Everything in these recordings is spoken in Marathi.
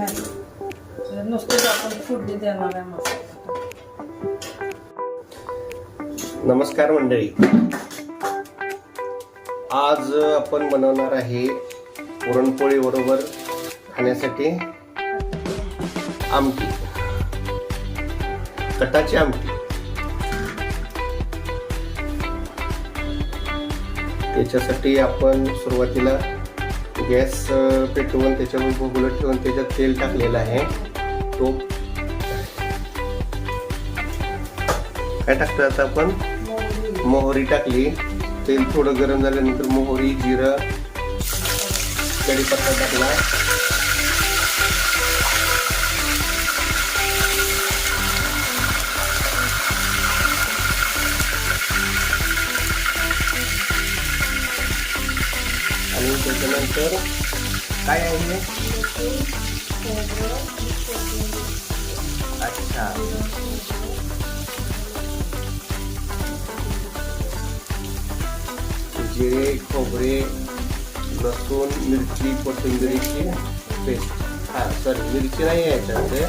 नाही नुसतंच आपण फोडणी देणार आहे मसाला नमस्कार मंडळी. आज आपण बनवणार आहे पुरणपोळी बरोबर खाण्यासाठी आमटी. कटाची आमटी. त्याच्यासाठी आपण सुरुवातीला गॅस पेटवून त्याच्यावर भोगलं ठेवून त्याच्यात तेल टाकलेलं आहे. तो काय टाकतो आता आपण? मोहरी टाकली. तेल थोडं गरम झाल्यानंतर मोहरी जिरं कढीपत्ता टाकला. आणि त्याच्यानंतर काय आहे अच्छा. जिरे खोबरे लसूण मिरची कोथिंबिरीची पेस्ट. हां सॉरी मिरची नाही आहे याच्यामध्ये.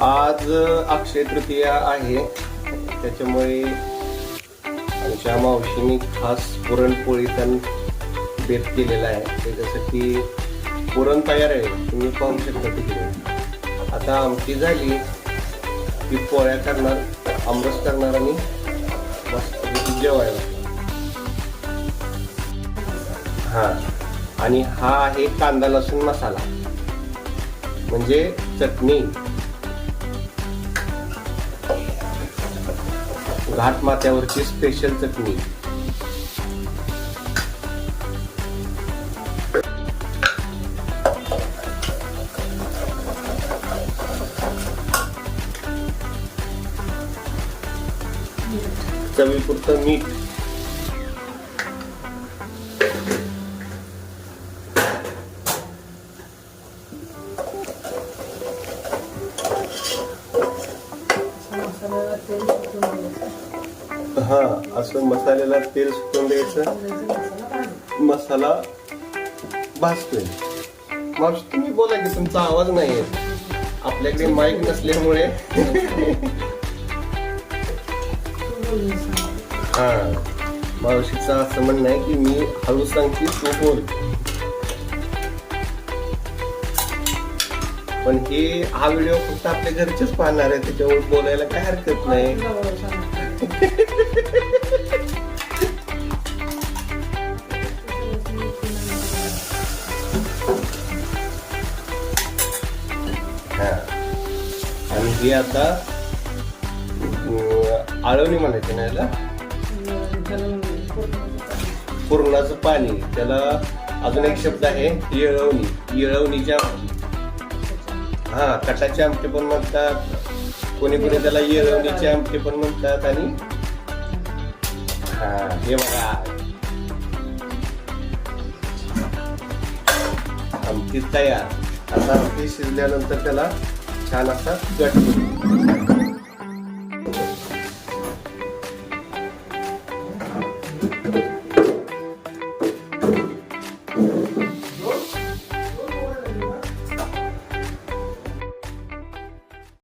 आज अक्षय तृतीया आहे. त्याच्यामुळे आमच्या मावशीने खास पुरणपोळीचा बेत केलेला आहे. त्याच्यासाठी पुरण तयार आहे. तुम्ही पाहू शकता तिकडे. आता आमटी झाली. की पोळ्या करणार आमरस करणार आणि मस्त जेवायला. हा. आणि हा आहे कांदा लसूण मसाला. म्हणजे चटणी. घाट माथ्यावरची स्पेशल चटणी चवीपुरतं मीठ Thank you. हा असं मसाल्याला तेल सुकून द्यायचं. मसाला भाजतोय. मावशी तुम्ही बोला की तुमचा आवाज नाही येत. आपल्याकडे माईक नसल्यामुळे. हा मावशीचं असं म्हणणं आहे की मी हळू सांगते तू बोल. पण हे हा व्हिडिओ फक्त आपल्या घरचेच पाहणार आहे त्याच्यावर बोलायला काय हरकत नाही. आणि हे आता आळवणी म्हणायचं ना याला? पुरणाचं पाणी. त्याला अजून एक शब्द आहे येळवणी. येळवणीच्या हा कटाचे आमचे पण म्हणतात. कोणी कोणी त्याला येरवणीचे आमटे पण म्हणतात आणि हा हे बघा आमटी तयार आता आमटी शिजल्यानंतर त्याला छान असा गट करू.